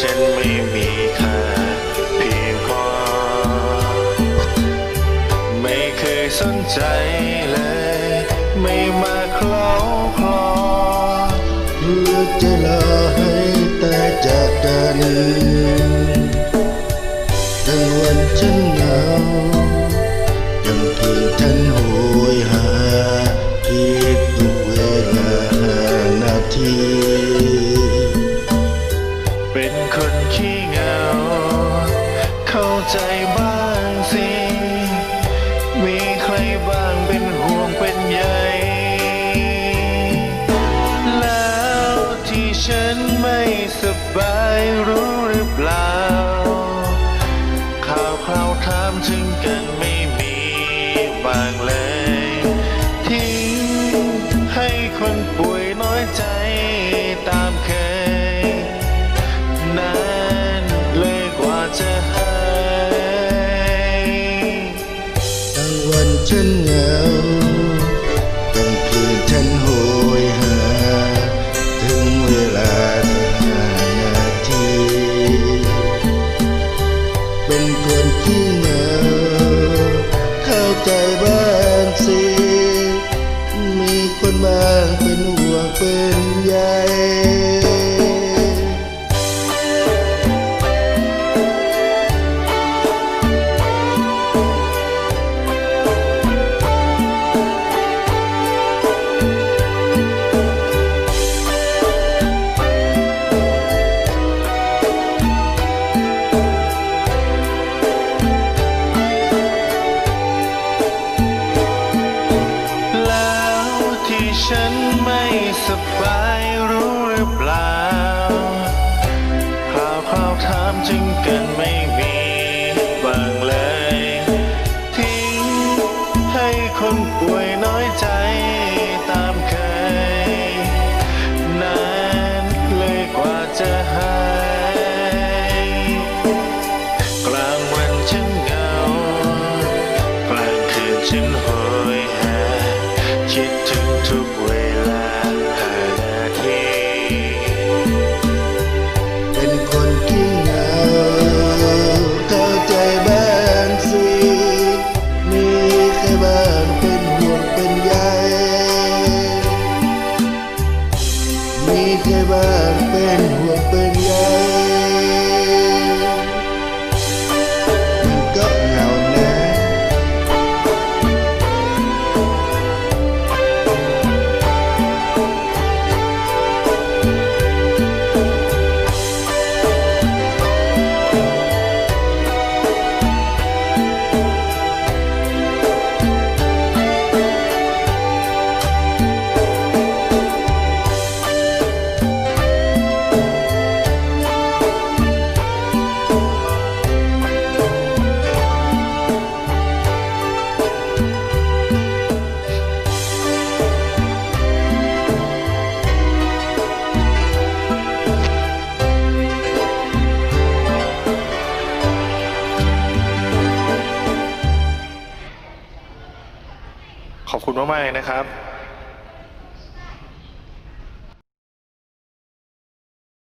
ฉันไม่มีค่าเพียงพอ ไม่เคยสนใจเลย ไม่มาคล้องคลอเพื่อจะรอให้แต่จากกันทั้งวันฉันเหงายังเพียงฉันโหยหาคิดทุกเวลานาที เป็นคนขี้เหงา เข้าใจบ้างสิ มีใครบ้างเป็นห่วงเป็นใยแล้วที่ฉันไม่สบายรู้ วันฉันเหงายังเพียงฉันโหยหา ถึงเวลาห้านาที เป็นคนที่เหงาเข้าใจบ้างสิ มีคนบ้างเป็นห่วงเป็นใย ฉันไม่สบายรู้หรือเปล่าข่าวข่าวถามจึงกันไม่มี มีใครบ้างเป็นห่วงเป็นใย ขอบคุณมากๆนะครับ